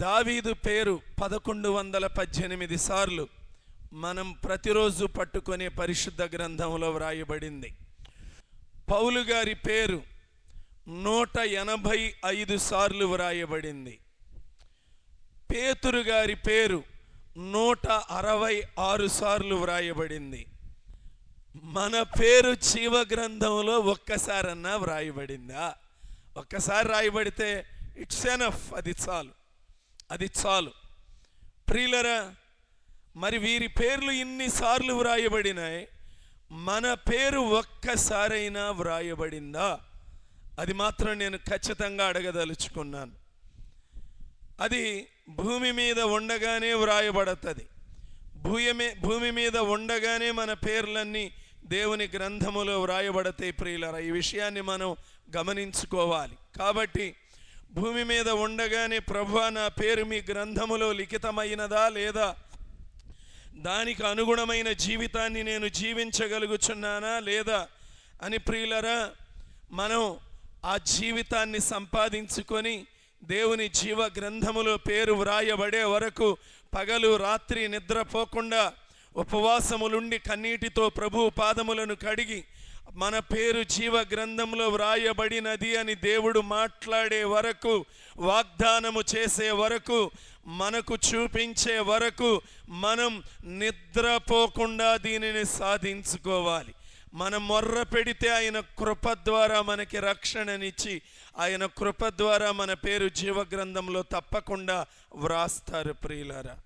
దావీదు పేరు పదకొండు వందల పద్దెనిమిది సార్లు మనం ప్రతిరోజు పట్టుకునే పరిశుద్ధ గ్రంథంలో వ్రాయబడింది. పౌలు గారి పేరు నూట ఎనభై ఐదు సార్లు వ్రాయబడింది. పేతురు గారి పేరు నూట అరవై ఆరు సార్లు వ్రాయబడింది. మన పేరు జీవ గ్రంథంలో ఒక్కసారన్నా వ్రాయబడిందా? ఒక్కసారి రాయబడితే ఇట్స్ ఎనఫ్ అది చాలు. అది చాలు. ప్రియులరా మరి వీరి పేర్లు ఇన్నిసార్లు వ్రాయబడినాయి? మన పేరు ఒక్కసారైనా వ్రాయబడిందా? అది మాత్రం నేను ఖచ్చితంగా అడగదలుచుకున్నాను. అది భూమి మీద ఉండగానే వ్రాయబడుతుంది. భూయమే భూమి మీద ఉండగానే మన పేర్లన్నీ దేవుని గ్రంథములో వ్రాయబడతాయి ప్రియులరా. ఈ విషయాన్ని మనం గమనించుకోవాలి. కాబట్టి భూమి మీద ఉండగానే ప్రభు నా పేరు మీ గ్రంథములో లిఖితమైనదా లేదా? దానికి అనుగుణమైన జీవితాన్ని నేను జీవించగలుగుచున్నానా లేదా? అని ప్రియులరా మనం ఆ జీవితాన్ని సంపాదించుకొని దేవుని జీవ గ్రంథములో పేరు వ్రాయబడే వరకు పగలు రాత్రి నిద్రపోకుండా ఉపవాసములుండి కన్నీటితో ప్రభు పాదములను కడిగి మన పేరు జీవ గ్రంథంలో వ్రాయబడినది అని దేవుడు మాట్లాడే వరకు వాగ్దానము చేసే వరకు మనకు చూపించే వరకు మనం నిద్రపోకుండా దీనిని సాధించుకోవాలి. మనం మొర్ర పెడితే ఆయన కృప ద్వారా మనకి రక్షణనిచ్చి ఆయన కృప ద్వారా మన పేరు జీవ గ్రంథంలో తప్పకుండా వ్రాస్తారు ప్రియులారా.